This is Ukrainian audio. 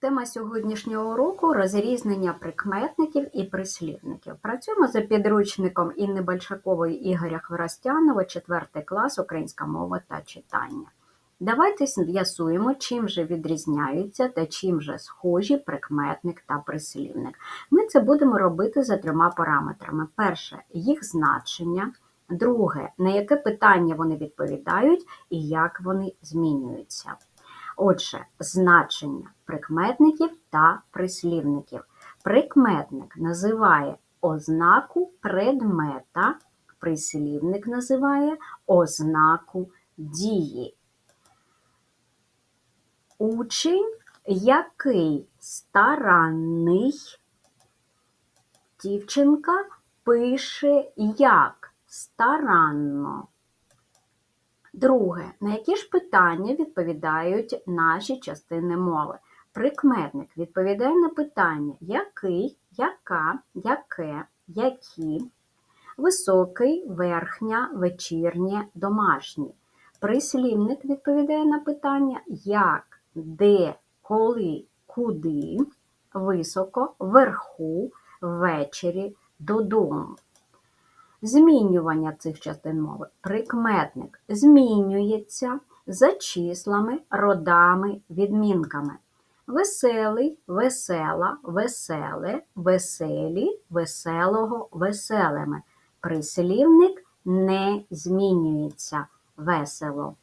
Тема сьогоднішнього уроку розрізнення прикметників і прислівників. Працюємо за підручником Інни Большакової Ігоря Хворостянова, 4 клас Українська мова та читання. Давайте з'ясуємо, чим же відрізняються та чим же схожі прикметник та прислівник. Ми це будемо робити за трьома параметрами: перше їх значення, друге, на яке питання вони відповідають і як вони змінюються. Отже, значення прикметників та прислівників. Прикметник називає ознаку предмета, прислівник називає ознаку дії. Учень, який старанний, дівчинка пише як старанно. Друге, на які ж питання відповідають наші частини мови? Прикметник відповідає на питання який, яка, яке, які, високий, верхня, вечірнє, домашній. Прислівник відповідає на питання як, де, коли, куди, високо, вверху, ввечері, додому. Змінювання цих частин мови. Прикметник змінюється за числами, родами, відмінками. Веселий, весела, веселе, веселі, веселого, веселими. Прислівник не змінюється. Весело,